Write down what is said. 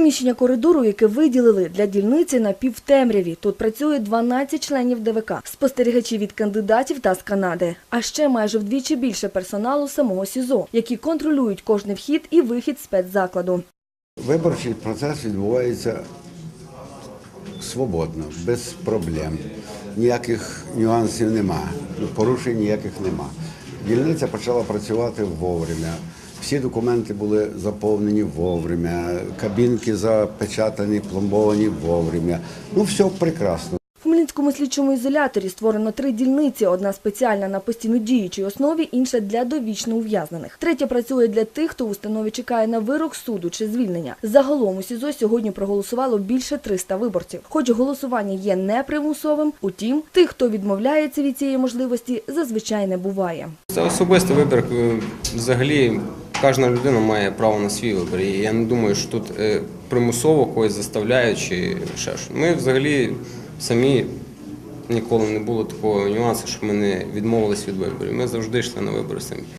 Приміщення коридору, яке виділили для дільниці на півтемряві. Тут працює 12 членів ДВК, спостерігачі від кандидатів та з Канади. А ще майже вдвічі більше персоналу самого СІЗО, які контролюють кожний вхід і вихід спецзакладу. Виборчий процес відбувається свободно, без проблем. Ніяких нюансів нема, порушень ніяких нема. Дільниця почала працювати вовремя. Всі документи були заповнені вовремя, кабінки запечатані, пломбовані вовремя. Ну, все прекрасно. В Хмельницькому слідчому ізоляторі створено три дільниці: одна спеціальна на постійно діючій основі, інша для довічно ув'язнених. Третя працює для тих, хто в установі чекає на вирок суду чи звільнення. Загалом у СІЗО сьогодні проголосувало більше 300 виборців. Хоч голосування є непримусовим, утім, тих, хто відмовляється від цієї можливості, зазвичай не буває. Це особистий вибір. е, Взагалі, кожна людина має право на свій вибір. І я не думаю, що тут е, примусово когось заставляють чи ще що. Ми взагалі самі ніколи не було такого нюансу, що ми не відмовились від виборів. Ми завжди йшли на вибори самі.